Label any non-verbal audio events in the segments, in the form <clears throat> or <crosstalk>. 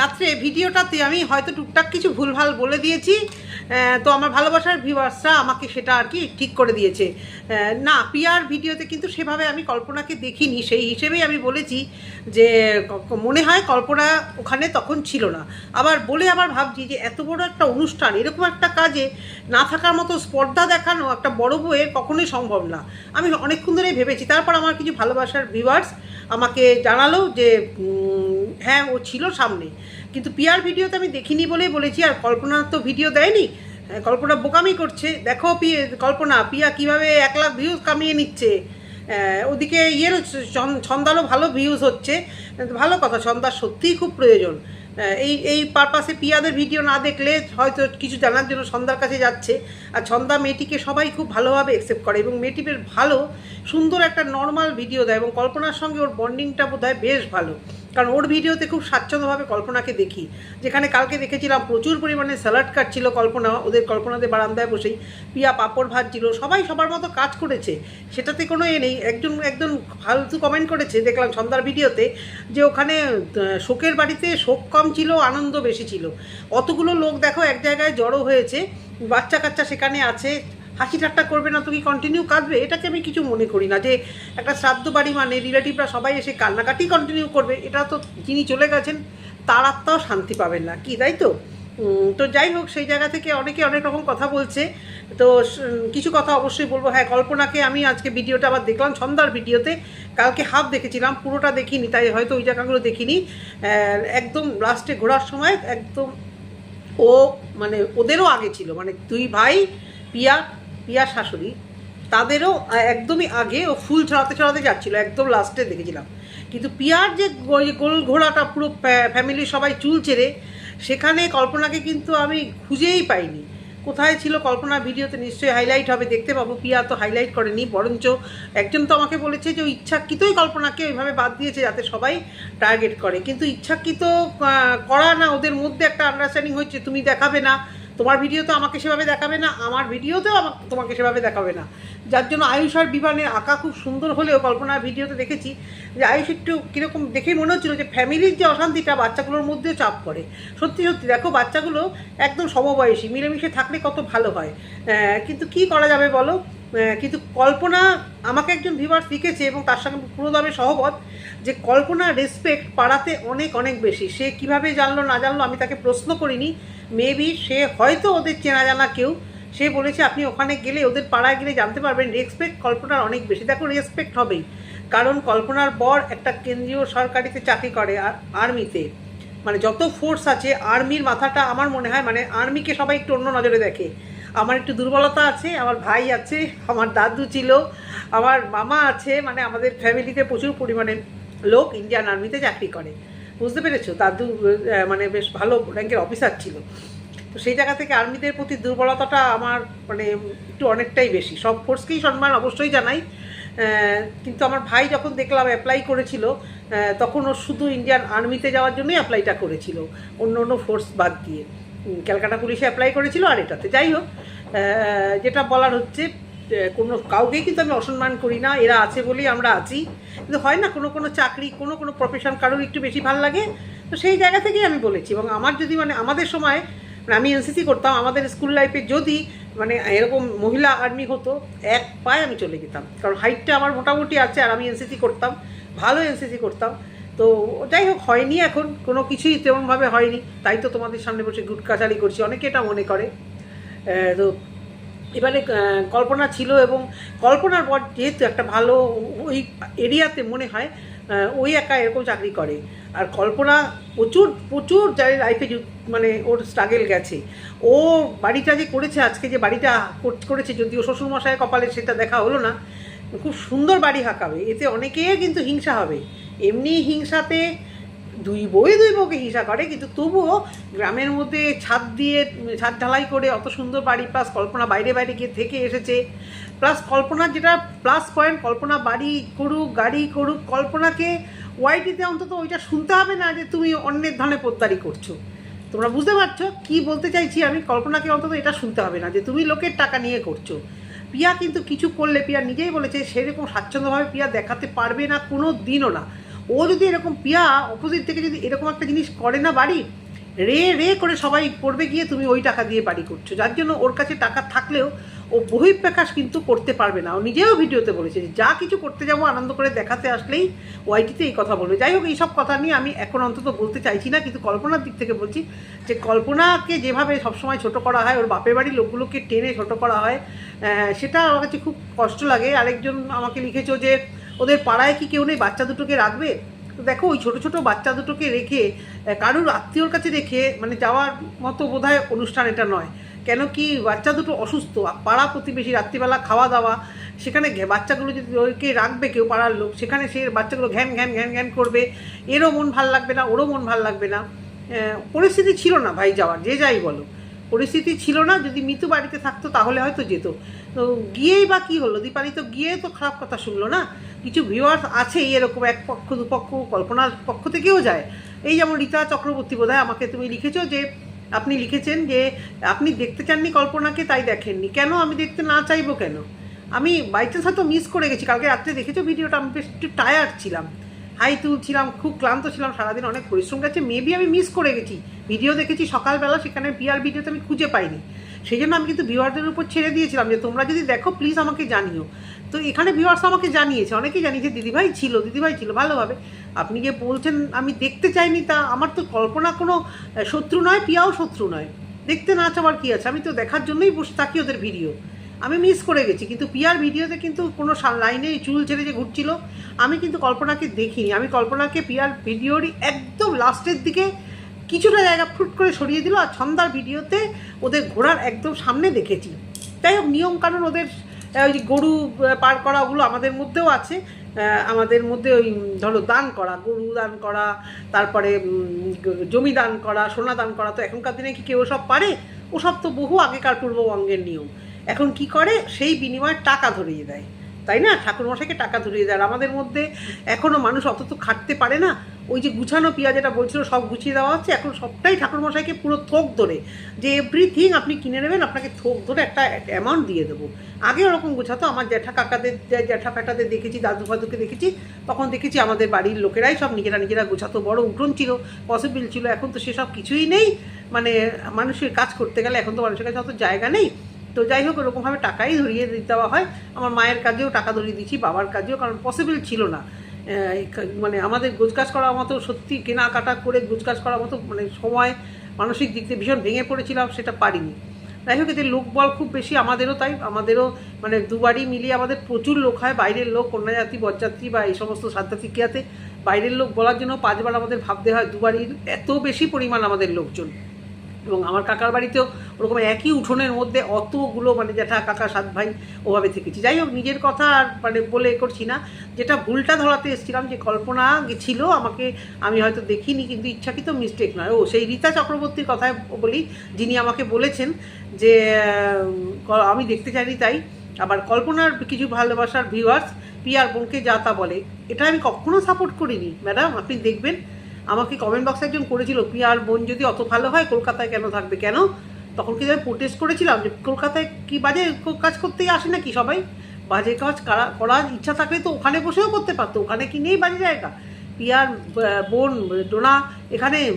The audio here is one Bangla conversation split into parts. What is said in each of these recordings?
রাত্রে ভিডিওটাতে আমি হয়তো টুকটাক কিছু ভুলভাল বলে দিয়েছি। তো আমার ভালোবাসার ভিউয়ার্সরা আমাকে সেটা আর কি ঠিক করে দিয়েছে। না পিয়ার ভিডিওতে কিন্তু সেভাবে আমি কল্পনাকে দেখিনি। সেই হিসেবেই আমি বলেছি যে মনে হয় কল্পনা ওখানে তখন ছিল না। আবার বলে আবার ভাবছি যে, এত বড় একটা অনুষ্ঠান, এরকম একটা কাজে না থাকার মতো স্পর্ধা দেখানো একটা বড় বইয়ের কখনোই সম্ভব না। আমি অনেকক্ষণ ধরেই ভেবেছি, তারপর আমার কিছু ভালোবাসার ভিউয়ার্স আমাকে জানালো যে হ্যাঁ ও ছিল সামনে। কিন্তু পিয়ার ভিডিওতে আমি দেখিনি বলেই বলেছি, আর কল্পনা তো ভিডিও দেয়নি। কল্পনা বোকামি করছে। দেখো পি, কল্পনা, পিয়া কীভাবে এক লাখ ভিউজ কামিয়ে নিচ্ছে। ওদিকে ইয়ের ছন- ছন্দারও ভালো ভিউজ হচ্ছে। ভালো কথা ছন্দার সত্যিই খুব প্রয়োজন। এই এই পারপাসে পিয়াদের ভিডিও না দেখলে হয়তো কিছু জানার জন্য সন্ধ্যার কাছে যাচ্ছে। আর ছন্দা মেয়েটিকে সবাই খুব ভালোভাবে অ্যাকসেপ্ট করে এবং মেয়েটি ভালো, সুন্দর একটা নর্মাল ভিডিও দেয় এবং কল্পনার সঙ্গে ওর বন্ডিংটা বোধ বেশ ভালো। কারণ ওর ভিডিওতে খুব স্বাচ্ছন্দ্যভাবে কল্পনাকে দেখি। যেখানে কালকে দেখেছিলাম প্রচুর পরিমাণে স্যালাড কাটছিল কল্পনা, ওদের কল্পনাদের বারান্দায় বসেই পিয়া পাপড় ভাজছিল, সবাই সবার মতো কাজ করেছে। সেটাতে কোনো এ নেই, একজন একজন ফালতু কমেন্ট করেছে, দেখলাম সন্ধ্যার ভিডিওতে যে ওখানে শোকের বাড়িতে শোক কম ছিল, আনন্দ বেশি ছিল। অতগুলো লোক দেখো এক জায়গায় জড়ো হয়েছে বাচ্চা কাচ্চা সেখানে আছে হাসি ঠাট্টা করবে না তো কি কন্টিনিউ কাঁদবে? এটাকে আমি কিছু মনে করি না যে একটা শ্রাদ্ধ বাড়ি মানে রিলেটিভরা সবাই এসে কান্নাকাটি কন্টিনিউ করবে, এটা তো যিনি চলে গেছেন, তার আত্মাও শান্তি পাবেন না। কি, তাই তো? তো যাই হোক, সেই জায়গা থেকে অনেকে অনেক রকম কথা বলছে। তো কিছু কথা অবশ্যই বলব। হ্যাঁ কল্পনাকে আমি আজকে ভিডিওটা আবার দেখলাম সন্ধ্যার ভিডিওতে। কালকে হাফ দেখেছিলাম, পুরোটা দেখিনি, তাই হয়তো ওই জায়গাগুলো দেখিনি। একদম লাস্টে ঘোরার সময় একদম ও মানে ওদেরও আগে ছিল। মানে দুই ভাই, পিয়া পিয়া শাশুড়ি, তাদেরও একদমই আগে ও ফুল ছড়াতে ছড়াতে যাচ্ছিল, একদম লাস্টে দেখেছিলাম। কিন্তু পিয়ার যে গোল ঘোড়াটা পুরো ফ্যামিলির সবাই চুল ছেড়ে সেখানে কল্পনাকে কিন্তু আমি খুঁজেই পাইনি। কোথায় ছিল কল্পনা ভিডিওতে নিশ্চয়ই হাইলাইট হবে, দেখতে পাবো। পিয়া তো হাইলাইট করেনি, বরঞ্চ একজন তো আমাকে বলেছে যে ইচ্ছাকৃতই কল্পনাকে ওইভাবে বাদ দিয়েছে যাতে সবাই টার্গেট করে। কিন্তু ইচ্ছাকৃত করা না, ওদের মধ্যে একটা আন্ডারস্ট্যান্ডিং হচ্ছে তুমি দেখাবে না তোমার ভিডিও তো আমাকে সেভাবে দেখাবে না, আমার ভিডিওতেও আমাকে, তোমাকে সেভাবে দেখাবে না। যার জন্য আয়ুষ আর বিমানের আঁকা খুব সুন্দর হলেও কল্পনার ভিডিওতে দেখেছি যে আয়ুষ একটু কীরকম দেখেই মনে হচ্ছিল যে ফ্যামিলির যে অশান্তিটা বাচ্চাগুলোর মধ্যেও চাপ পড়ে। সত্যি সত্যি, দেখো বাচ্চাগুলো একদম সমবয়সী, মিলেমিশে থাকলে কত ভালো হয়। কিন্তু কি করা যাবে বলো? কিন্তু কল্পনা আমাকে একজন ভিভার শিখেছে এবং তার সঙ্গে পুরোদমে সহমত যে কল্পনা রেসপেক্ট পাড়াতে অনেক অনেক বেশি। সে কীভাবে জানলো, না জানলো, আমি তাকে প্রশ্ন করিনি। মেবি সে হয়তো ওদের চেনা জানা কেউ। সে বলেছে, আপনি ওখানে গেলে, ওদের পাড়ায় গেলে জানতে পারবেন রেসপেক্ট কল্পনার অনেক বেশি। দেখো রেসপেক্ট হবেই। কারণ কল্পনার বর একটা কেন্দ্রীয় সরকারিতে চাকরি করে আর আর্মিতে মানে যত ফোর্স আছে আর্মির মাথাটা আমার মনে হয় মানে আর্মিকে সবাই একটু অন্য নজরে দেখে। আমার একটু দুর্বলতা আছে, আমার ভাই আছে, আমার দাদু ছিল, আমার মামা আছে মানে আমাদের ফ্যামিলিতে প্রচুর পরিমাণে লোক ইন্ডিয়ান আর্মিতে চাকরি করে। বুঝতে পেরেছ? দাদু মানে বেশ ভালো র্যাঙ্কের অফিসার ছিল। তো সেই জায়গা থেকে আর্মিদের প্রতি দুর্বলতাটা আমার মানে একটু অনেকটাই বেশি। সব ফোর্সকেই সম্মান অবশ্যই জানাই। কিন্তু আমার ভাই যখন দেখলাম অ্যাপ্লাই করেছিল তখন ও শুধু ইন্ডিয়ান আর্মিতে যাওয়ার জন্যই অ্যাপ্লাইটা করেছিল। অন্য অন্য ফোর্স বাদ দিয়ে। ক্যালকাটা পুলিশে অ্যাপ্লাই করেছিল আর এটাতে। যাই হোক যেটা বলার হচ্ছে কোনো কাউকেই কিন্তু আমি অসম্মান করি না, এরা আছে বলেই আমরা আছি। কিন্তু হয় না, কোনো কোনো চাকরি, কোনো কোনো প্রফেশন কারোর একটু বেশি ভালো লাগে, তো সেই জায়গা থেকেই আমি বলেছি। এবং আমার যদি মানে আমাদের সময় মানে আমি এনসিসি করতাম, আমাদের স্কুল লাইফে যদি মানে এরকম মহিলা আর্মি হতো, এক পায়ে আমি চলে যেতাম। কারণ হাইটটা আমার মোটামুটি আছে, আর আমি এনসিসি করতাম, ভালো এনসিসি করতাম। তো যাই হোক, হয়নি এখন, কোনো কিছুই তেমনভাবে হয়নি। তাই তো তোমাদের সামনে বসে গুটকাচারি করছি, অনেকে এটা মনে করে। তো এবারে কল্পনা ছিল এবং কল্পনার পর যেহেতু একটা ভালো ওই এরিয়াতে মনে হয় ওই একা এরকম চাকরি করে। আর কল্পনা প্রচুর প্রচুর যার লাইফে মানে ওর স্ট্রাগেল গেছে। ও বাড়িটা যে করেছে আজকে, যে বাড়িটা কর- করেছে, যদিও শ্বশুরমশাই কপালে সেটা দেখা হলো না, খুব সুন্দর বাড়ি হাঁকাবে। এতে অনেকের কিন্তু হিংসা হবে। এমনি হিংসাতে দুই বই দুই বউকে হিংসা করে, কিন্তু তবুও গ্রামের মধ্যে ছাদ দিয়ে, ছাদ ঢালাই করে অত সুন্দর বাড়ি প্লাস কল্পনা বাইরে বাইরে গিয়ে থেকে এসেছে। প্লাস কল্পনার যেটা প্লাস পয়েন্ট কল্পনা বাড়ি করুক, গাড়ি করুক, কল্পনাকে ওয়াইটিতে অন্তত ওইটা শুনতে হবে না যে তুমি অন্যের ধনে পোদ্দারি করছ। তোমরা বুঝতে পারছ? কি বলতে চাইছি আমি? কল্পনাকে অন্তত এটা শুনতে হবে না যে তুমি লোকের টাকা নিয়ে করছ। পিয়া কিন্তু কিছু করলে, পিয়া নিজেই বলেছে, সেরকম স্বাচ্ছন্দ্যভাবে পিয়া দেখাতে পারবে না, কোনো দিনও না। ও যদি এরকম পিয়া অপোজিট থেকে যদি এরকম একটা জিনিস করে না বাড়ি, রে রে করে সবাই পড়বে গিয়ে তুমি ওই টাকা দিয়ে বাড়ি করছ। যার জন্য ওর কাছে টাকা থাকলেও ও বহিঃপ্রকাশ কিন্তু করতে পারবে না। ও নিজেও ভিডিওতে বলেছে যে, যা কিছু করতে যাব, আনন্দ করে দেখাতে আসলেই ওয়াইটিতে এই কথা বলবে। যাই হোক, এইসব কথা নিয়ে আমি এখন অন্তত বলতে চাইছি না, কিন্তু কল্পনার দিক থেকে বলছি যে, কল্পনাকে যেভাবে সবসময় ছোট করা হয়, ওর বাপের বাড়ির লোকগুলোকে টেনে ছোট করা হয় সেটা আমার কাছে খুব কষ্ট লাগে। আরেকজন আমাকে লিখেছো যে ওদের পাড়ায় কি কেউ নেই? বাচ্চা দুটোকে রাখবে? তো দেখো, ওই ছোটো ছোটো বাচ্চা দুটোকে রেখে কারুর আত্মীয়র কাছে রেখে মানে যাওয়ার মতো বোধহয় অনুষ্ঠান এটা নয়। কেন কি বাচ্চা দুটো অসুস্থ, পাড়া প্রতিবেশী, রাত্রিবেলা খাওয়া দাওয়া, সেখানে বাচ্চাগুলো যদি ওকে রাখবে কেউ পাড়ার লোক, সেখানে সে বাচ্চাগুলো ঘ্যান ঘ্যান ঘ্যান ঘ্যান করবে, এরও মন ভালো লাগবে না, ওরও মন ভালো লাগবে না। পরিস্থিতি ছিল না ভাই যাওয়ার, যে যাই বলো। পরিস্থিতি ছিল না, যদি মিতু বাড়িতে থাকতো তাহলে হয়তো যেত। তো গিয়েই বা কী হলো? দীপালি তো গিয়ে তো খারাপ কথা শুনলো না? কিছু ভিউয়ার্স আছেই এরকম এক পক্ষ দুপক্ষ কল্পনার পক্ষ থেকেও যায়। এই যেমন রীতা চক্রবর্তী বোধহয় আমাকে তুমি লিখেছো যে, আপনি লিখেছেন যে, আপনি দেখতে চাননি কল্পনাকে, তাই দেখেননি। কেন আমি দেখতে না চাইব কেন? আমি বাইচান্স হয়তো মিস করে গেছি। কালকে রাত্রে দেখেছ ভিডিওটা? আমি বেশ একটু টায়ার্ড ছিলাম। হাই তুলছিলাম, খুব ক্লান্ত ছিলাম, সারাদিন অনেক পরিশ্রম গেছে। মেবি আমি মিস করে গেছি। ভিডিও দেখেছি সকালবেলা, সেখানে পিয়ার ভিডিওতে আমি খুঁজে পাইনি। সেই জন্য আমি কিন্তু ভিউয়ারদের উপর ছেড়ে দিয়েছিলাম যে, তোমরা যদি দেখো প্লিজ আমাকে জানিও। তো এখানে ভিউয়ার্স আমাকে জানিয়েছে। অনেকেই জানিয়েছে, দিদিভাই ছিল দিদিভাই ছিল, ভালোভাবে। আপনি যে বলছেন, আমি দেখতে চাইনি তা, আমার তো কল্পনা কোনো শত্রু নয়, পিয়াও শত্রু নয়। দেখতে না চাওয়ার কী আছে? আমি তো দেখার জন্যই বসে, থাকি ওদের ভিডিও আমি মিস করে গেছি। কিন্তু পিয়ার ভিডিওতে কিন্তু কোনো লাইনে চুল ছেড়ে যে ঘুরছিল আমি কিন্তু কল্পনাকে দেখিনি। আমি কল্পনাকে পিয়ার ভিডিওরই একদম লাস্টের দিকে কিছুটা জায়গা ফুট করে সরিয়ে দিল আর ছন্দার ভিডিওতে ওদের ঘোড়ার একদম সামনে দেখেছি। যাই হোক নিয়ম নিয়মকানুন ওদের ওই যে গরু পার করা ওগুলো আমাদের মধ্যেও আছে। আমাদের মধ্যে ওই ধরো দান করা, গরু দান করা, তারপরে জমি দান করা, সোনা দান করা তো এখনকার দিনে কি কেউ সব পারে? ওসব তো বহু আগেকার পূর্ববঙ্গের নিয়ম। এখন কি করে? সেই বিনিময়ে টাকা ধরিয়ে দেয়। তাই না? ঠাকুরমশাইকে টাকা ধরিয়ে দেয়। আমাদের মধ্যে এখনও মানুষ অত তো খাটতে পারে না। ওই যে গুছানো পিয়া যেটা বলছিল, সব গুছিয়ে দেওয়া হচ্ছে। এখন সবটাই ঠাকুরমশাইকে পুরো থোক ধরে। যে এভরিথিং আপনি কিনে নেবেন, আপনাকে থোক ধরে একটা অ্যামাউন্ট দিয়ে দেবো। আগে ওরকম গোছাতো। আমার জ্যাঠা কাকাদের, জ্যাঠা ফ্যাটাদের দেখেছি, দাদু ফাদুকে দেখেছি। তখন দেখেছি আমাদের বাড়ির লোকেরাই সব নিজেরা নিজেরা গোছাতো। বড় উঠোন ছিল পসিবল ছিল। এখন তো সেসব কিছুই নেই। মানে মানুষের কাজ করতে গেলে এখন তো মানুষের কাছে অত জায়গা নেই। তো যাই হোক, ওরকমভাবে টাকাই ধরিয়ে দেওয়া হয়। আমার মায়ের কাজেও টাকা ধরিয়ে দিচ্ছি বাবার কাজেও, কারণ পসিবল ছিল না। মানে আমাদের গোছগাছ করার মতো সত্যি কেনাকাটা করে গোছগাছ করার মতো মানে সময়, মানসিক দিক থেকে ভীষণ ভেঙে পড়েছিলাম, সেটা পারিনি। যাই হোক এদের লোকবল খুব বেশি আমাদেরও তাই, আমাদেরও মানে দুবারই মিলিয়ে আমাদের প্রচুর লোক হয়, বাইরের লোক কন্যাযাত্রী বরযাত্রী বা এই সমস্ত সাদ্দাতিকিয়াতে বাইরের লোক বলার জন্য পাঁচবার আমাদের ভাবতে হয়, দুবারই এত বেশি পরিমাণ আমাদের লোকজন। এবং আমার কাকার বাড়িতেও ওরকম একই উঠোনের মধ্যে অতগুলো মানে জ্যাঠা কাকা সাত ভাই ওভাবে থেকেছি। যাই হোক, নিজের কথা আর মানে বলে করছি না। যেটা ভুলটা ধরাতে এসেছিলাম যে কল্পনা ছিল আমাকে আমি হয়তো দেখিনি, কিন্তু ইচ্ছাকৃত মিস্টেক নয়। ও, সেই রীতা চক্রবর্তীর কথায় বলি, যিনি আমাকে বলেছেন যে আমি দেখতে চাইনি তাই। আবার কল্পনার কিছু ভালোবাসার ভিউয়ার্স পিয়ার বোনকে যা তা বলে। এটা আমি কখনো সাপোর্ট করিনি। ম্যাডাম, আপনি দেখবেন আমাকে কমেন্ট বক্সে একজন করেছিল পিয়ার বোন যদি অত ভালো হয়, কলকাতায় কেন থাকবে? কেন? তখন কি আমি প্রোটেস্ট করেছিলাম যে, কলকাতায় কি বাজে কাজ করতেই আসে নাকি সবাই? বাজে কাজ করা- করার ইচ্ছা থাকলে তো ওখানে বসেও করতে পারতো, ওখানে কি নেই বাজে জায়গা? পিয়ার বোন, ডোনা, এখানে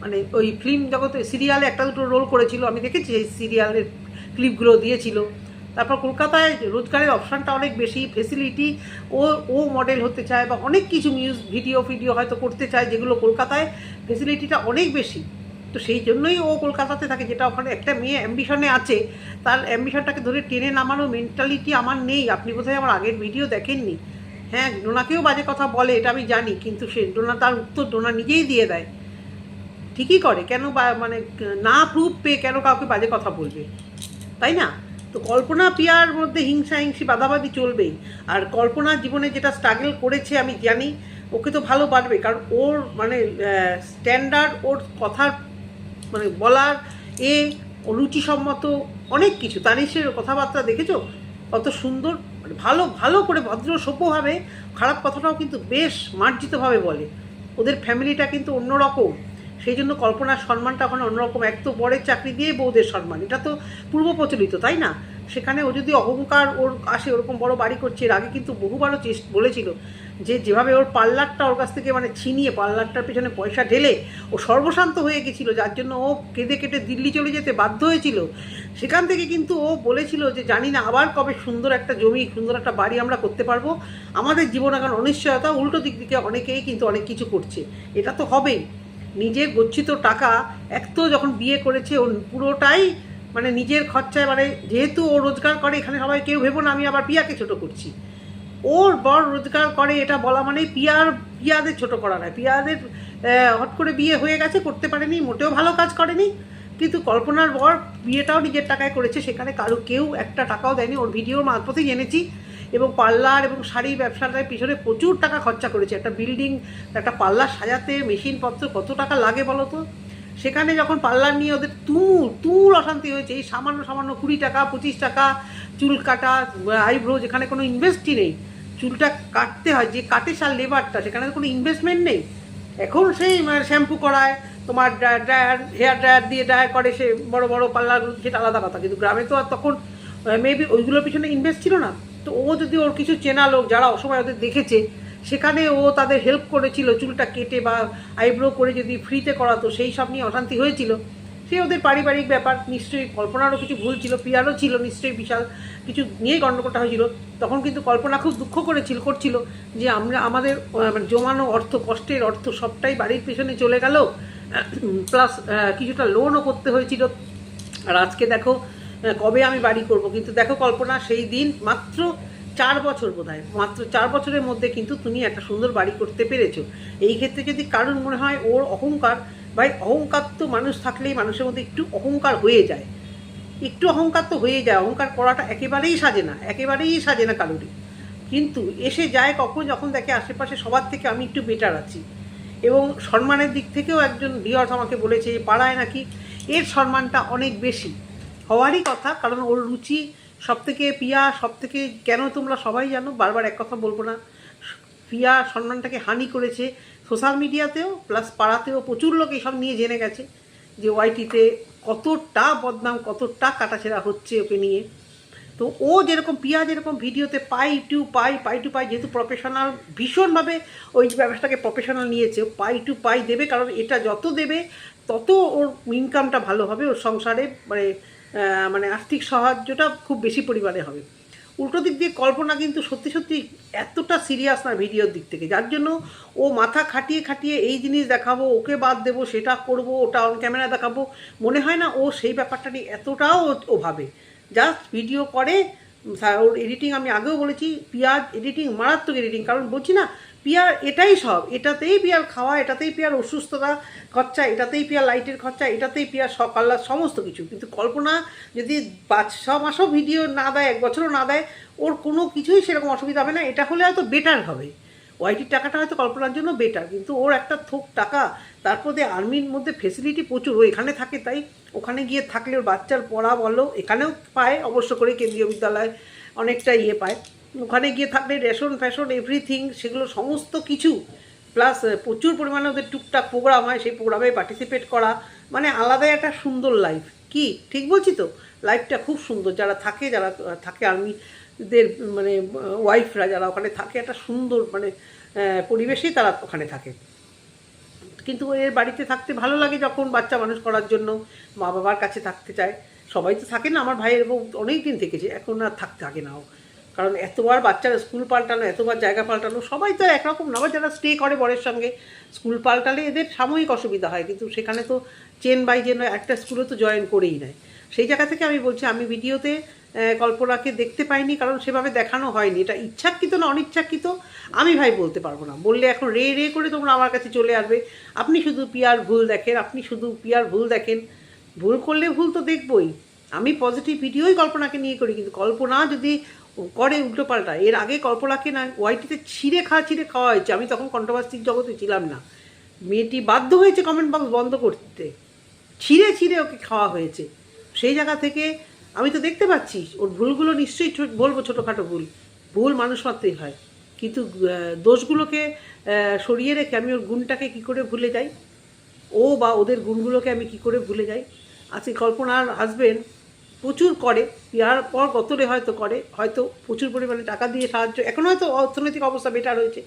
মানে ওই ফিল্ম জগতে, সিরিয়ালে একটা দুটো রোল করেছিল, আমি দেখেছি, সেই সিরিয়ালের ক্লিপগুলো দিয়েছিল। তারপর কলকাতায় রোজগারের অপশানটা অনেক বেশি ফেসিলিটি ও ও মডেল হতে চায় বা অনেক কিছু মিউজ ভিডিও ফিডিও হয়তো করতে চায় যেগুলো কলকাতায় ফেসিলিটিটা অনেক বেশি। তো সেই জন্যই ও কলকাতাতে থাকে, যেটা ওখানে একটা মেয়ে অ্যাম্বিশনে আছে, তার অ্যাম্বিশনটাকে ধরে টেনে নামানো মেন্টালিটি আমার নেই। আপনি বোধহয় আমার আগের ভিডিও দেখেননি। হ্যাঁ ডোনাকেও বাজে কথা বলে, এটা আমি জানি, কিন্তু সে ডোনা, তার উত্তর ডোনা নিজেই দিয়ে দেয়। ঠিকই করে, কেন মানে না প্রুফ পেয়ে কেন কাউকে বাজে কথা বলবে? তাই না? তো কল্পনা পিয়ার মধ্যে হিংসা হিংসি বাদাবাদি চলবেই। আর কল্পনা জীবনে যেটা স্ট্রাগল করেছে আমি জানি, ওকে তো ভালো পারবে। কারণ ওর মানে স্ট্যান্ডার্ড ওর কথার মানে বলার এ রুচিসম্মত অনেক কিছু। তানিশের কথাবার্তা দেখেছ? কত সুন্দর মানে ভালো ভালো করে ভদ্র, সভ্যভাবে খারাপ কথাটাও কিন্তু বেশ মার্জিতভাবে বলে। ওদের ফ্যামিলিটা কিন্তু অন্যরকম। সেই জন্য কল্পনার সম্মানটা ওখানে অন্যরকম। এক তো বরের চাকরি দিয়ে বউদের সম্মান, এটা তো পূর্ব প্রচলিত, তাই না? সেখানে ও যদি অহংকার ওর আসে, ওরকম বড় বাড়ি করছে, এর আগে কিন্তু বহুবারও চেষ্টা বলেছিল যে যেভাবে ওর পার্লারটা ওর কাছ থেকে মানে ছিনিয়ে পার্লারটার পেছনে পয়সা ঢেলে ও সর্বশান্ত হয়ে গেছিল, যার জন্য ও কেঁদে কেটে দিল্লি চলে যেতে বাধ্য হয়েছিল। সেখান থেকে কিন্তু ও বলেছিল যে, জানি না আবার কবে সুন্দর একটা জমি, সুন্দর একটা বাড়ি আমরা করতে পারব। আমাদের জীবন এখন অনিশ্চয়তা উল্টো দিক থেকে অনেকেই কিন্তু অনেক কিছু করছে। এটা তো হবেই। নিজের গচ্ছিত টাকা, এক তো যখন বিয়ে করেছে, ওর পুরোটাই মানে নিজের খরচায় মানে যেহেতু ও রোজগার করে, এখানে সবাই কেউ ভেবো না, আমি আবার পিয়াকে ছোট করছি। ওর বর রোজগার করে, এটা বলা মানে পিয়ার, পিয়াদের ছোট করা নয়। পিয়াদের হট করে বিয়ে হয়ে গেছে, করতে পারেনি, মোটেও ভালো কাজ করেনি। কিন্তু কল্পনার বর বিয়েটাও নিজের টাকায় করেছে, সেখানে কারও কেউ একটা টাকাও দেয়নি, ওর ভিডিওর মারফতেই জেনেছি। এবং পার্লার এবং শাড়ি ব্যবসাটার পিছনে প্রচুর টাকা খরচা করেছে। একটা বিল্ডিং একটা পার্লার সাজাতে মেশিনপত্র কত টাকা লাগে বলো তো? সেখানে যখন পার্লার নিয়ে ওদের তুমুল তুমুল অশান্তি হয়েছে। এই সামান্য সামান্য কুড়ি টাকা, পঁচিশ টাকা, চুল কাটা আইব্রো যেখানে কোনো ইনভেস্টই নেই। চুলটা কাটতে হয়। যে কাটে সার লেবারটা সেখানে কোনো ইনভেস্টমেন্ট নেই। এখন সেই শ্যাম্পু করায়, তোমার ড্রায়ার হেয়ার ড্রায়ার দিয়ে ড্রায়ার করে সে বড় বড় পার্লারগুলো সেটা আলাদা কথা। কিন্তু গ্রামে তো আর তখন মেবি ওইগুলোর পিছনে ইনভেস্ট ছিল না। তো ও যদি ওর কিছু চেনা লোক যারা অসময় ওদের দেখেছে, সেখানে ও তাদের হেল্প করেছিল, চুলটা কেটে বা আইব্রো করে যদি ফ্রিতে করাতো, সেই সব নিয়ে অশান্তি হয়েছিল। সে ওদের পারিবারিক ব্যাপার, নিশ্চয়ই কল্পনারও কিছু ভুল ছিল পিয়ারও ছিল, নিশ্চয়ই বিশাল কিছু নিয়েই গণ্ডগোলটা হয়েছিল। তখন কিন্তু কল্পনা খুব দুঃখ করেছিল, করছিল যে আমরা, আমাদের মানে জমানো অর্থ, কষ্টের অর্থ সবটাই বাড়ির পেছনে চলে গেল। <clears throat> প্লাস কিছুটা লোনও করতে হয়েছিল। আর আজকে দেখো কবে আমি বাড়ি করব? কিন্তু দেখো কল্পনা, সেই দিন মাত্র চার বছর বোধ মাত্র চার বছরের মধ্যে কিন্তু তুমি একটা সুন্দর বাড়ি করতে পেরেছ। এই ক্ষেত্রে যদি কারণ মনে হয় ওর অহংকার, ভাই অহংকার তো মানুষ থাকলেই মানুষের মধ্যে একটু অহংকার হয়ে যায়। একটু অহংকার তো হয়ে যায়, অহংকার করাটা একেবারেই সাজে না, একেবারেই সাজে না কারোরই। কিন্তু এসে যায় কখন যখন দেখে আশেপাশে সবার থেকে আমি একটু বেটার আছি। এবং সম্মানের দিক থেকেও একজন ডিওর্স আমাকে বলেছে পাড়ায় নাকি এর সম্মানটা অনেক বেশি। হওয়ারই কথা, কারণ ওর রুচি সব থেকে পিয়া সব থেকে কেন তোমরা সবাই জানো, বারবার এক কথা বলব না। পিয়া সম্মানটাকে হানি করেছে সোশ্যাল মিডিয়াতেও, প্লাস পাড়াতেও প্রচুর লোক এসব নিয়ে জেনে গেছে যে ওয়াইটিতে কতটা বদনাম, কতটা কাটাছেড়া হচ্ছে ওকে নিয়ে। তো ও যেরকম পিয়া যেরকম ভিডিওতে পাই টু পাই পাই টু পাই যেহেতু প্রফেশনাল ভীষণভাবে ওই ব্যবসাটাকে প্রফেশনাল নিয়েছে পাই টু পাই দেবে, কারণ এটা যত দেবে, তত ওর ইনকামটা ভালো হবে, ওর সংসারে মানে মানে আর্থিক সাহায্যটা খুব বেশি পরিমাণে হবে। উল্টো দিক দিয়ে কল্পনা কিন্তু সত্যি সত্যি এতটা সিরিয়াস না ভিডিওর দিক থেকে। যার জন্য ও মাথা খাটিয়ে খাটিয়ে এই জিনিস দেখাবো, ওকে বাদ দেবো, সেটা করব, ওটা অন ক্যামেরা দেখাবো, মনে হয় না ও সেই ব্যাপারটা নিয়ে এতটাও ও- ভাবে। জাস্ট ভিডিও করে ওর এডিটিং আমি আগেও বলেছি পিয়ার এডিটিং মারাত্মক এডিটিং কারণ বলছি না, পিয়ার এটাই সব, এটাতেই পিয়ার খাওয়া, এটাতেই পিয়ার অসুস্থতা খরচা, এটাতেই পিয়ার লাইটের খরচা, এটাতেই পিয়ার সকাল্লা সমস্ত কিছু। কিন্তু কল্পনা যদি পাঁচ, ছ মাসও ভিডিও না দেয়, এক বছরও না দেয়, ওর কোনো কিছুই সেরকম অসুবিধা হবে না, এটা হলে হয়তো বেটার হবে। ওয়াইটির টাকাটা হয়তো কল্পনার জন্য বেটার কিন্তু ওর একটা থোক টাকা, তারপর দিয়ে আর্মির মধ্যে ফেসিলিটি প্রচুর, ও এখানে থাকে তাই ওখানে গিয়ে থাকলে ওর বাচ্চার পড়া বলো এখানেও পায় অবশ্য করে কেন্দ্রীয় বিদ্যালয় অনেকটা ইয়ে পায়। ওখানে গিয়ে থাকলে রেশন ফ্যাশন এভরিথিং সেগুলো সমস্ত কিছু প্লাস প্রচুর পরিমাণে ওদের টুকটাক প্রোগ্রাম হয়, সেই প্রোগ্রামে পার্টিসিপেট করা মানে আলাদাই একটা সুন্দর লাইফ কি? ঠিক বলছি তো? লাইফটা খুব সুন্দর, যারা থাকে যারা থাকে থাকে আর্মিদের মানে ওয়াইফরা যারা ওখানে থাকে, একটা সুন্দর মানে পরিবেশেই তারা ওখানে থাকে। কিন্তু এর বাড়িতে থাকতে ভালো লাগে যখন বাচ্চা মানুষ করার জন্য, মা বাবার কাছে থাকতে চায়। সবাই তো থাকে না, আমার ভাইয়ের বউ অনেক দিন থেকেছে, এখন আর থাকতে থাকে না কারণ এতবার বাচ্চারা স্কুল পাল্টানো, এতবার জায়গা পাল্টানো, সবাই তো একরকম না যারা স্টে করে বরের সঙ্গে, স্কুল পাল্টালে এদের সাময়িক অসুবিধা হয়, কিন্তু সেখানে তো চেন বাই চেন একটা স্কুলে তো জয়েন করেই নেয়। সেই জায়গা থেকে আমি বলছি, আমি ভিডিওতে কল্পনাকে দেখতে পাইনি, কারণ সেভাবে দেখানো হয়নি। এটা ইচ্ছাকৃত না অনিচ্ছাকৃত, আমি ভাই বলতে পারব না। বললে এখন রে রে করে তোমরা আমার কাছে চলে আসবে। আপনি শুধু পিয়ার ভুল দেখেন, আপনি শুধু পিয়ার ভুল দেখেন। ভুল করলে ভুল তো দেখবই। আমি পজিটিভ ভিডিওই কল্পনাকে নিয়ে করি, কিন্তু কল্পনা যদি করে উল্টো পাল্টা এর আগে কল্পনাকে না, ওয়াইটিতে ছিঁড়ে খাওয়া ছিঁড়ে খাওয়া হয়েছে। আমি তখন কন্ট্রোভার্সির জগতে ছিলাম না। মেয়েটি বাধ্য হয়েছে কমেন্ট বক্স বন্ধ করতে। ছিঁড়ে ছিঁড়ে ওকে খাওয়া হয়েছে। সেই জায়গা থেকে আমি তো দেখতে পাচ্ছি, ওর ভুলগুলো নিশ্চয়ই বলব ছোটোখাটো ভুল। ভুল মানুষ মাত্রই হয়। কিন্তু দোষগুলোকে সরিয়ে রেখে আমি ওর গুণটাকে কি করে ভুলে যাই? ও বা ওদের গুণগুলোকে আমি কি করে ভুলে যাই? আজকে কল্পনার হাজবেন্ড প্রচুর করে বিয়ার পর গতরে হয়তো করে, হয়তো প্রচুর পরিমাণে টাকা দিয়ে সাহায্য, এখন হয়তো অর্থনৈতিক অবস্থা বেটার হয়েছে,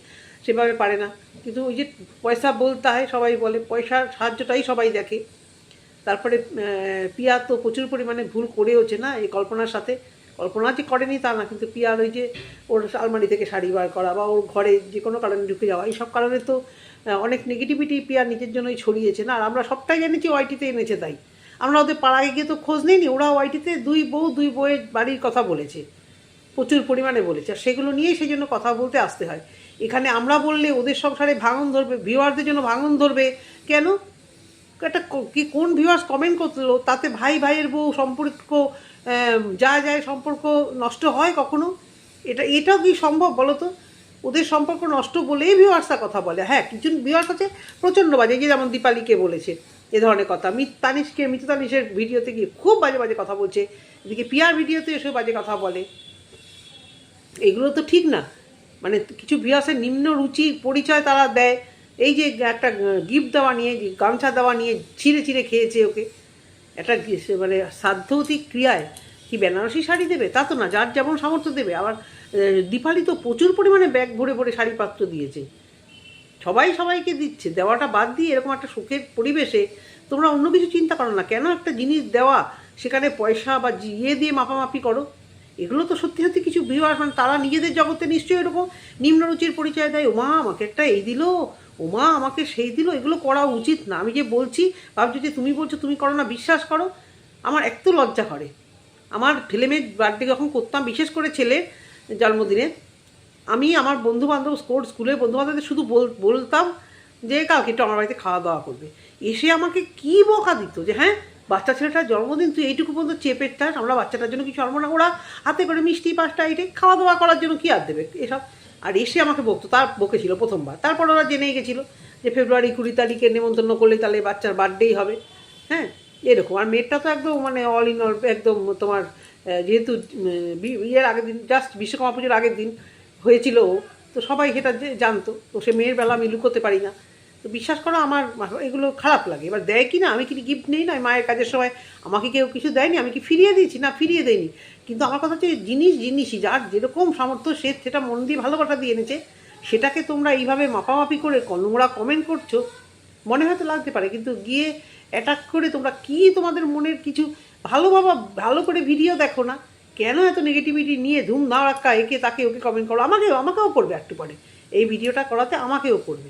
সেভাবে পারে না। কিন্তু ওই যে পয়সা বলতে হয়, সবাই বলে, পয়সার সাহায্যটাই সবাই দেখে। তারপরে পিয়া তো প্রচুর পরিমাণে ভুল করেওছে না এই কল্পনার সাথে। কল্পনা যে করেনি তা না, কিন্তু পিয়ার ওই যে ওর আলমারি থেকে শাড়ি বার করা বা ওর ঘরে যে কোনো কারণে ঢুকে যাওয়া এইসব কারণে তো অনেক নেগেটিভিটি পিয়ার নিজের জন্যই ছড়িয়েছে না। আর আমরা সবটাই জেনেছি ওয়াইটিতে এনেছে তাই। আমরা ওদের পাড়ায় গিয়ে তো খোঁজ নিইনি ওরা ওয়াইটিতে দুই বউ, দুই বউয়ের বাড়ির কথা বলেছে। প্রচুর পরিমাণে বলেছে। আর সেগুলো নিয়েই সেই জন্য কথা বলতে আসতে হয়। এখানে আমরা বললে ওদের সংসারে ভাঙন ধরবে ভিউয়ারদের জন্য ভাঙন ধরবে। কেন? একটা ক- কোন ভিউয়ার্স কমেন্ট করল তাতে ভাই, ভাইয়ের বউ সম্পর্ক যা যায় সম্পর্ক নষ্ট হয় কখনো? এটা, এটাও কি সম্ভব বলো তো ওদের সম্পর্ক নষ্ট বলেই ভিউয়ার্সরা কথা বলে। হ্যাঁ কিছু ভিউয়ার্স আছে প্রচণ্ড বাজে। এই যে যেমন দীপালিকে বলেছে এ ধরনের কথা। মিত তানিশকে মিতু তানিশের ভিডিওতে গিয়ে খুব বাজে বাজে কথা বলছে। এদিকে পিয়ার ভিডিওতে এসে বাজে কথা বলে। এগুলো তো ঠিক না। মানে কিছু ভিউয়ার্সের নিম্ন রুচি, পরিচয় তারা দেয়। এই যে একটা গিফট দেওয়া নিয়ে গামছা দেওয়া নিয়ে ছিঁড়ে ছিঁড়ে খেয়েছে ওকে। একটা মানে সাধ্যবতী ক্রিয়ায় কি বেনারসি শাড়ি দেবে? তা তো না, যার যেমন সামর্থ্য দেবে। আবার দীপালি তো প্রচুর পরিমাণে ব্যাগ ভরে ভরে শাড়ি পাত্র দিয়েছে। সবাই সবাইকে দিচ্ছে। দেওয়াটা বাদ দিয়ে এরকম একটা সুখের পরিবেশে তোমরা অন্য কিছু চিন্তা করো না। কেন একটা জিনিস দেওয়া, সেখানে পয়সা বা ইয়ে দিয়ে মাপামাপি করো? এগুলো তো সত্যি সত্যি কিছু ভিউয়ার মানে তারা নিজেদের জগতে নিশ্চয়ই এরকম নিম্নরুচির পরিচয় দেয়। ওমা, আমাকে একটা এই দিল। ওমা আমাকে সেই দিল এগুলো করা উচিত না। আমি যে বলছি, ভাবছি যে তুমি বলছো, তুমি করো না, বিশ্বাস করো, আমার একটু লজ্জা করে। আমার ছেলেমেয়ের বার্থডে যখন করতাম, বিশেষ করে ছেলে জন্মদিনে, আমি আমার বন্ধু বান্ধব স্পোর্ট স্কুলের বন্ধু বান্ধবদের শুধু বল- বলতাম যে কালকে একটু আমার বাড়িতে খাওয়া দাওয়া করবে। এসে আমাকে কি বকা দিত যে হ্যাঁ বাচ্চা ছেলেটার জন্মদিন, তুই এইটুকু পর্যন্ত চেপের থাস আমরা বাচ্চাটার জন্য কিছু আনব না। ওরা হাতে করে মিষ্টি পাঁচটা এইটে খাওয়া দাওয়া করার জন্য কি আর দেবে? এসব আর এসে আমাকে বকতো, তার বকেছিল প্রথমবার। তারপর ওরা জেনেই গেছিল যে ফেব্রুয়ারি কুড়ি তারিখে নেমন্তন্ন করলে তাহলে বাচ্চার বার্থডেই হবে। হ্যাঁ এরকম। আর মেয়েরটা তো একদম মানে অল ইন অল একদম তোমার যেহেতু ইয়ের আগের দিন জাস্ট বিশ্বকর্মা পুজোর আগের দিন হয়েছিল তো সবাই সেটা যে, জানতো। তো সে মেয়ের বেলা আমি লুকোতে পারি না। তো বিশ্বাস করো আমার এগুলো খারাপ লাগে। এবার দেয় কি না আমি কি গিফট নেই না? মায়ের কাজের সময় আমাকে কেউ কিছু দেয়নি? আমি কি ফিরিয়ে দিয়েছি? না, ফিরিয়ে দেয়নি। কিন্তু আমার কথা হচ্ছে জিনিস জিনিসই, যার যেরকম সামর্থ্য সে সেটা মন দিয়ে ভালো ভালোবাসা দিয়ে এনেছে, সেটাকে তোমরা এইভাবে মাপামাপি করে নোংরা কমেন্ট করছ, মনে হয়তো লাগতে পারে, কিন্তু গিয়ে অ্যাটাক করে তোমরা কি তোমাদের মনের কিছু ভালো বাবা ভালো করে ভিডিও দেখো না, কেন এত নেগেটিভিটি নিয়ে ধুম ধাড়াক্কা একে তাকে ওকে কমেন্ট করো? আমাকেও আমাকেও করবে একটু পরে। এই ভিডিওটা করাতে আমাকেও করবে।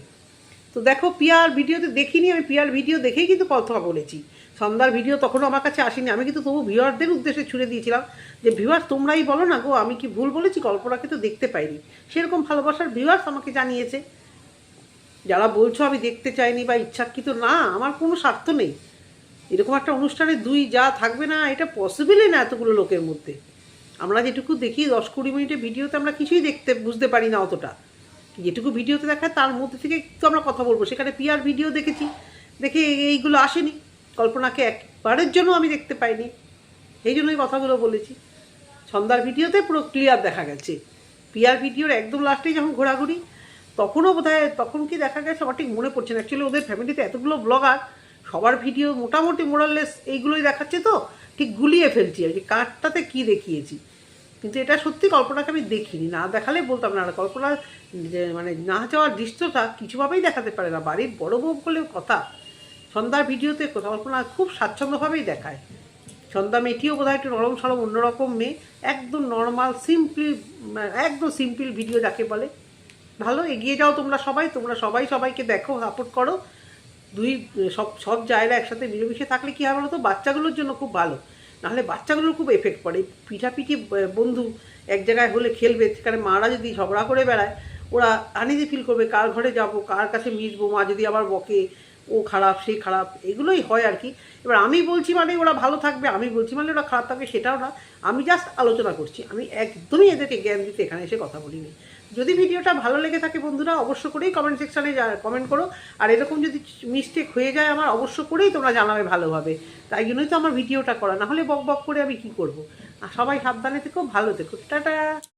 তো দেখো, পিয়ার ভিডিওতে দেখিনি, আমি পিয়ার ভিডিও দেখেই কিন্তু কথা বলেছি। সন্ধ্যার ভিডিও তখনও আমার কাছে আসেনি। আমি কিন্তু তবু ভিউয়ারদের উদ্দেশ্যে ছুড়ে দিয়েছিলাম যে, ভিউয়ার্স, তোমরাই বলো না গো, আমি কি ভুল বলেছি? কল্পনাকে তো দেখতে পাইনি। সেরকম ভালোবাসার ভিউয়ার্স আমাকে জানিয়েছে। যারা বলছো, আমি দেখতে চাইনি বা ইচ্ছাকৃত না, আমার কোনো স্বার্থ নেই। এরকম একটা অনুষ্ঠানে দুই যা থাকবে না, এটা পসিবলই না এতগুলো লোকের মধ্যে। আমরা যেটুকু দেখি দশ কুড়ি মিনিটের ভিডিওতে আমরা কিছুই দেখতে, বুঝতে পারি না অতটা। যেটুকু ভিডিওতে দেখায়, তার মধ্যে থেকে একটু আমরা কথা বলব। সেখানে পিয়ার ভিডিও দেখেছি। দেখে এইগুলো আসেনি। কল্পনাকে একবারের জন্য আমি দেখতে পাইনি। এই জন্যই কথাগুলো বলেছি। সন্ধ্যার ভিডিওতে পুরো ক্লিয়ার দেখা গেছে। পিয়ার ভিডিওর একদম লাস্টে যখন ঘোরাঘুরি, তখনও বোধ তখন কি দেখা গেছে আমার ঠিক মনে পড়ছে না। অ্যাকচুয়ালি ওদের ফ্যামিলিতে এতগুলো ব্লগার সবার ভিডিও মোটামুটি মোরাললেস এইগুলোই দেখাচ্ছে তো, ঠিক গুলিয়ে ফেলছি আর কি কাঠটাতে কী দেখিয়েছি। কিন্তু এটা সত্যি কল্পনাকে আমি দেখিনি। না দেখালে বলতাম না, আর কল্পনা মানে না যাওয়ার দৃশ্যটা কিছুভাবেই দেখাতে পারে না। বাড়ির বড় বউ বলে কথা। সন্ধ্যার ভিডিওতে কল্পনা খুব স্বাচ্ছন্দ্যভাবেই দেখায়। সন্ধ্যা মেয়েটিও বোধ হয় একটু নরম সরম, অন্যরকম মেয়ে। একদম নর্মাল সিম্পল একদম সিম্পল ভিডিও যাকে বলে। ভালো, এগিয়ে যাও তোমরা সবাই তোমরা সবাই সবাইকে দেখো সাপোর্ট করো। দুই, সব সব জায়গা একসাথে মিলেমিশে থাকলে কী হবে বলো তো বাচ্চাগুলোর জন্য খুব ভালো। নাহলে বাচ্চাগুলোর খুব এফেক্ট পড়ে। পিঠাপিঠি বন্ধু এক জায়গায় হলে খেলবে, সেখানে মারা যদি ঝগড়া করে বেড়ায়, ওরা আনিদি ফিল করবে, কার ঘরে যাব, কার কাছে মিশবো, মা যদি আবার বকে ও খারাপ, সে খারাপ, এগুলোই হয় আর কি। এবার আমি বলছি মানে ওরা ভালো থাকবে, আমি বলছি মানে ওরা খারাপ থাকবে সেটাও না। আমি জাস্ট আলোচনা করছি, আমি একদমই এদেরকে জ্ঞান দিতে এখানে এসে কথা বলিনি। যদি ভিডিওটা ভালো লেগে থাকে বন্ধুরা, অবশ্য করেই কমেন্ট সেকশানে কমেন্ট করো। আর এরকম যদি মিস্টেক হয়ে যায় আমার, অবশ্য করেই তোমরা জানাবে ভালোভাবে। তাই জন্যই তো আমার ভিডিওটা করা, না হলে বক বক করে আমি কি করব? আর সবাই সাবধানে থেকো, ভালো থেকো। টাটা!